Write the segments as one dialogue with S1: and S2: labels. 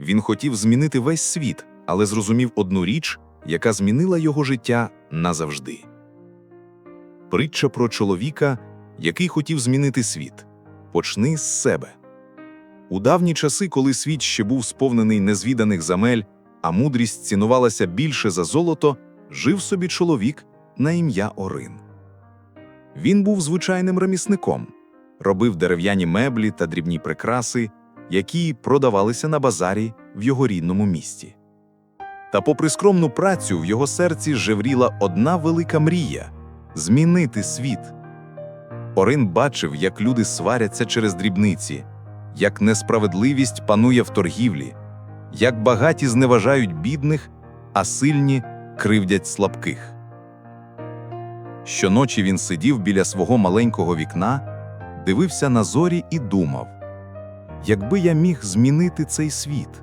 S1: Він хотів змінити весь світ, але зрозумів одну річ, яка змінила його життя назавжди. Притча про чоловіка, який хотів змінити світ. Почни з себе. У давні часи, коли світ ще був сповнений незвіданих земель, а мудрість цінувалася більше за золото, жив собі чоловік на ім'я Орин. Він був звичайним ремісником, робив дерев'яні меблі та дрібні прикраси, які продавалися на базарі в його рідному місті. Та, попри скромну працю, в його серці жевріла одна велика мрія змінити світ. Орин бачив, як люди сваряться через дрібниці, як несправедливість панує в торгівлі, як багаті зневажають бідних, а сильні кривдять слабких. Щоночі він сидів біля свого маленького вікна, дивився на зорі і думав: якби я міг змінити цей світ,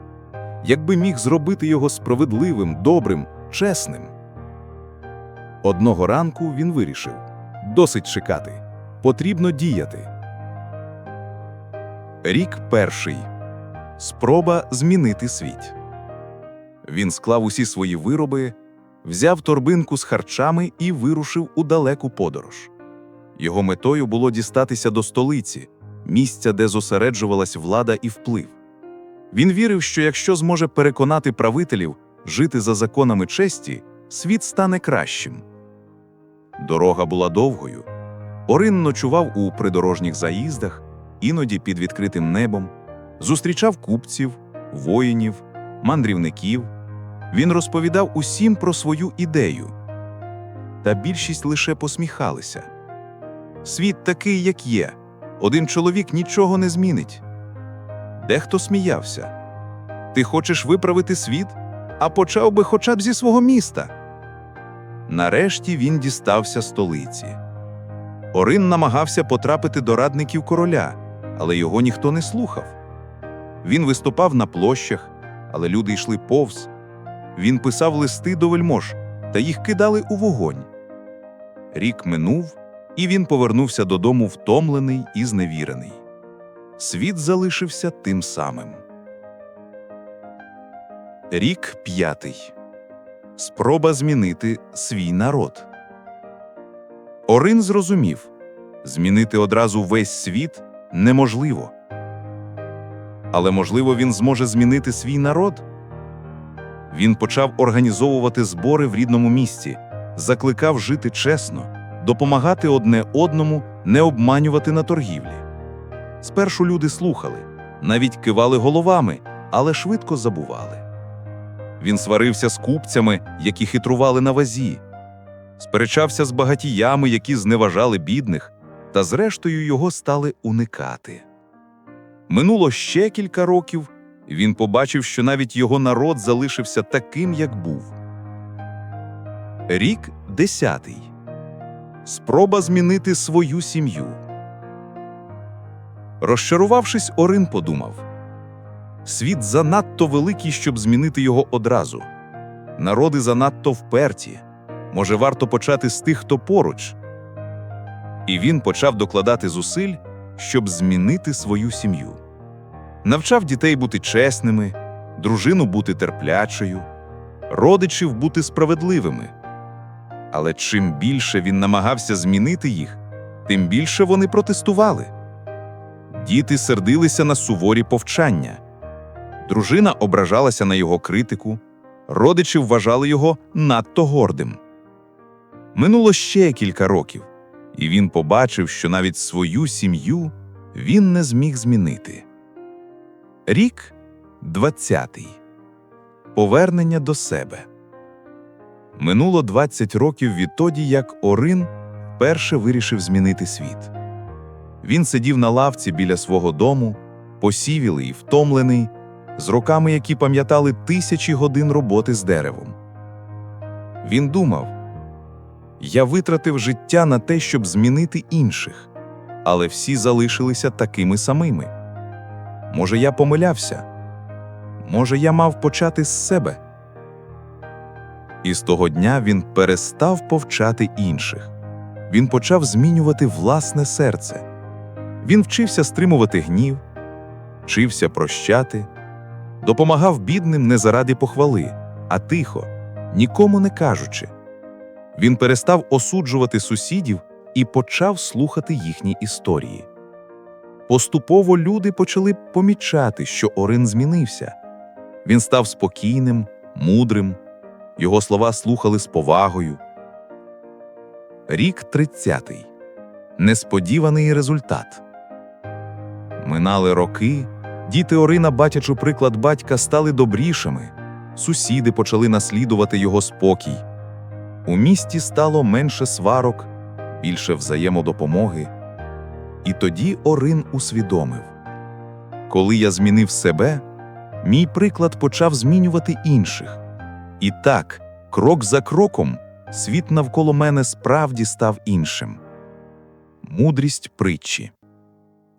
S1: якби міг зробити його справедливим, добрим, чесним. Одного ранку він вирішив досить чекати, потрібно діяти. Рік перший. Спроба змінити світ. Він склав усі свої вироби, взяв торбинку з харчами і вирушив у далеку подорож. Його метою було дістатися до столиці, місця, де зосереджувалась влада і вплив. Він вірив, що якщо зможе переконати правителів жити за законами честі, світ стане кращим. Дорога була довгою. Орин ночував у придорожніх заїздах, іноді під відкритим небом, зустрічав купців, воїнів, мандрівників. Він розповідав усім про свою ідею. Та більшість лише посміхалися. Світ такий, як є. Один чоловік нічого не змінить. Дехто сміявся. Ти хочеш виправити світ, а почав би хоча б зі свого міста. Нарешті він дістався столиці. Орин намагався потрапити до радників короля, але його ніхто не слухав. Він виступав на площах, але люди йшли повз. Він писав листи до вельмож, та їх кидали у вогонь. Рік минув, і він повернувся додому втомлений і зневірений. Світ залишився тим самим. Рік п'ятий. Спроба змінити свій народ. Орин зрозумів змінити одразу весь світ неможливо. Але, можливо, він зможе змінити свій народ. Він почав організовувати збори в рідному місті, закликав жити чесно, допомагати одне одному, не обманювати на торгівлі. Спершу люди слухали, навіть кивали головами, але швидко забували. Він сварився з купцями, які хитрували на вазі, сперечався з багатіями, які зневажали бідних, та зрештою його стали уникати. Минуло ще кілька років, він побачив, що навіть його народ залишився таким, як був. Рік десятий. Спроба змінити свою сім'ю. Розчарувавшись, Орин подумав світ занадто великий, щоб змінити його одразу. Народи занадто вперті. Може, варто почати з тих, хто поруч. І він почав докладати зусиль, щоб змінити свою сім'ю. Навчав дітей бути чесними, дружину бути терплячою, родичів бути справедливими. Але чим більше він намагався змінити їх, тим більше вони протестували. Діти сердилися на суворі повчання, дружина ображалася на його критику, родичі вважали його надто гордим. Минуло ще кілька років, і він побачив, що навіть свою сім'ю він не зміг змінити. Рік двадцятий. Повернення до себе. Минуло 20 років відтоді, як Орин вперше вирішив змінити світ. Він сидів на лавці біля свого дому, посівілий і втомлений, з руками, які пам'ятали тисячі годин роботи з деревом. Він думав я витратив життя на те, щоб змінити інших, але всі залишилися такими самими. Може, я помилявся? Може, я мав почати з себе? І з того дня він перестав повчати інших. Він почав змінювати власне серце. Він вчився стримувати гнів, вчився прощати, допомагав бідним не заради похвали, а тихо, нікому не кажучи. Він перестав осуджувати сусідів і почав слухати їхні історії. Поступово люди почали помічати, що Орин змінився. Він став спокійним, мудрим, його слова слухали з повагою. Рік тридцятий. Несподіваний результат. Минали роки, діти Орина, батячи приклад батька, стали добрішими, сусіди почали наслідувати його спокій. У місті стало менше сварок, більше взаємодопомоги. І тоді Орин усвідомив: коли я змінив себе, мій приклад почав змінювати інших. І так, крок за кроком, світ навколо мене справді став іншим. Мудрість притчі.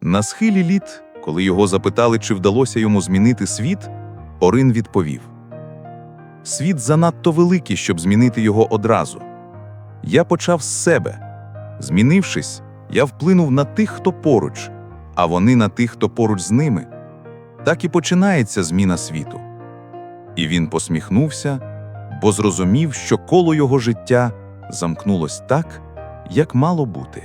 S1: На схилі літ, коли його запитали, чи вдалося йому змінити світ, Орин відповів: Світ занадто великий, щоб змінити його одразу. Я почав з себе. Змінившись, я вплинув на тих, хто поруч, а вони на тих, хто поруч з ними. Так і починається зміна світу. І він посміхнувся, бо зрозумів, що коло його життя замкнулось так, як мало бути.